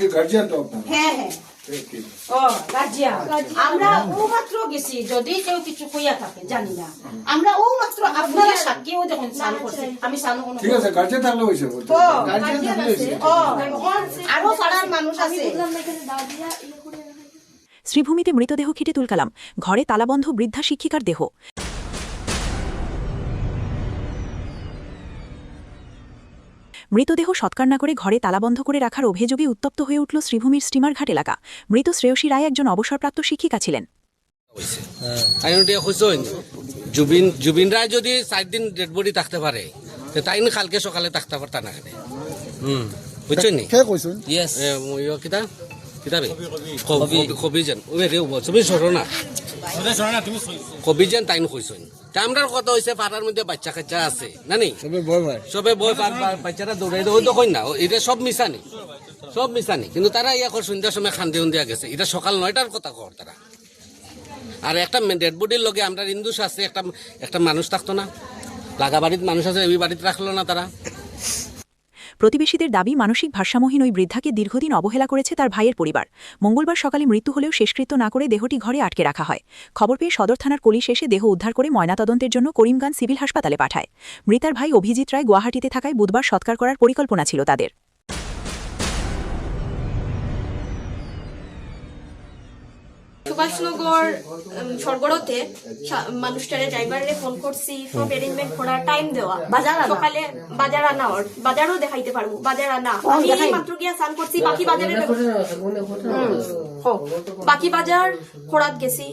কি গার্জিয়ান তো আপনার? হ্যাঁ হ্যাঁ। ও গার্জিয়া আমরা ও মাত্র গেছি যদি কেউ কিছু কইয়া থাকে জানি না। আমরা ও মাত্র আপনারা সাক্ষীও যখন স্নান করছি। আমি স্নান কোনো ঠিক আছে গার্জিয়ান থাকলে হয়েছে ও গার্জিয়ান থাকলে ও আরও পাড়ার মানুষ আছে। শ্রীভূমিতে মৃতদেহ খেটে তুলকালাম। ঘরে তালাবন্ধ বৃদ্ধা শিক্ষিকার দেহ। মৃতদেহ সৎকার না করে ঘরে তালাবন্ধ করে রাখার অভিযোগে উত্তপ্ত হয়ে উঠল শ্রীভূমির স্টিমার ঘাট এলাকা। মৃত শ্রেয়সী রায় একজন অবসরপ্রাপ্ত শিক্ষিকা ছিলেন। জুবিন জুবিন রায় যদি চার দিন ডেড বডি থাকতে পারে তাই না কালকে সকালে থাকতে পারতা না কেন। হুম বুঝছেন নি? কে কইছেন ইয়েস এ, ইয়ো কিতা? কিতা বে? কবি যেন। ওই রে তুমি সরো না। কবি যেন তাই খুঁজছেন কথা হয়েছে পাড়ার মধ্যে বাচ্চা কাচ্চা আছে না নি সবে বয় ভাই। সবে বই পার- বাচ্চারা দৌড়াই ওই তো কই না এটা সব মিশানি সব মিশানি কিন্তু তারা ইয়া কর সন্ধ্যার সময় খান্দি উন্দিয়া গেছে। এটা সকাল নয়টার কথা কর তারা। আর একটা ডেড বডির লগে আমরা ইন্দুস আছে একটা একটা মানুষ থাকতো না। লাগা বাড়িতে মানুষ আছে এই বাড়িতে রাখল না তারা। প্রতিবেশীদের দাবি, মানসিক ভারসাম্যহীন ওই বৃদ্ধাকে দীর্ঘদিন অবহেলা করেছে তার ভাইয়ের পরিবার। মঙ্গলবার সকালে মৃত্যু হলেও শেষকৃত্য না করে দেহটি ঘরে আটকে রাখা হয়। খবর পেয়ে সদর থানার পুলিশ এসে দেহ উদ্ধার করে ময়নাতদন্তের জন্য করিমগঞ্জ সিভিল হাসপাতালে পাঠায়। মৃতার ভাই অভিজিৎ রায় গুয়াহাটিতে থাকায় বুধবার সৎকার করার পরিকল্পনা ছিল তাদের। সুভাষনগর উম, সরগড়তে মানুষটারে ড্রাইভারে ফোন করছি সব অ্যারেঞ্জমেন্ট করার টাইম দেওয়া। বাজার সকালে বাজার আনা ওর বাজারও দেখাইতে পারব বাজার আনা। আমি মাত্র গিয়া স্নান করছি বাকি বাজারের হোক। বাকি বাজার খোড়াত গেছি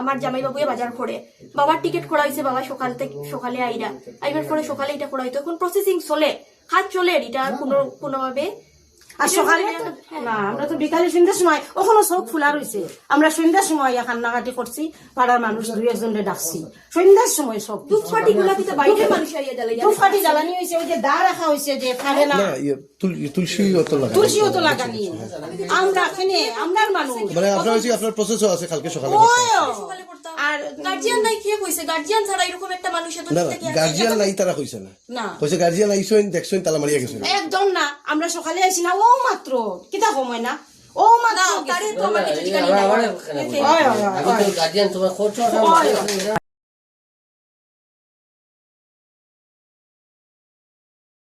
আমার জামাই বাবুয়ে বাজার করে বাবার টিকিট খোড়া হয়েছে বাবা সকাল থেকে সকালে আইরা। আইবার পরে সকালে এটা খোড়া হইতো এখন প্রসেসিং চলে। হাত চলে এটা কোনো কোনোভাবে আর সকালে না আমরা তো বিকালে সন্ধ্যার সময় ওখানে চোখ ফুলা রয়েছে। আমরা সন্ধ্যার সময় কান্নাকাটি করছি পাড়ার মানুষ দুই একজনকে ডাকছি। সন্ধ্যার সময় সব ধূপকাঠি গুলা বাইরে মানুষ আইয়া জ্বালাই ধূপকাঠি জ্বালানি হয়েছে ওই যে দা রাখা হয়েছে যে ফাড়ে না। ইয়ে, তুলসী অত লাগা তুলসীও তো লাগানি আমরা এখানে আমরার মানুষ। মানে আপনার হচ্ছে আপনার প্রসেসও আছে কালকে সকালে আর গার্জিয়ান নাই কে কইছে গার্জিয়ান ছাড়া এরকম একটা মানুষ এত গার্জিয়ান নাই তারা কইছে না। না। কইছে গার্জিয়ান আইসইন দেখছইন তালা মারিয়া গেছেন একদম না। আমরা সকালে আইছি না ও মাত্র। কিতা সময় না? ও মা তারে তো হয়। গার্জিয়ান তোমার হয়।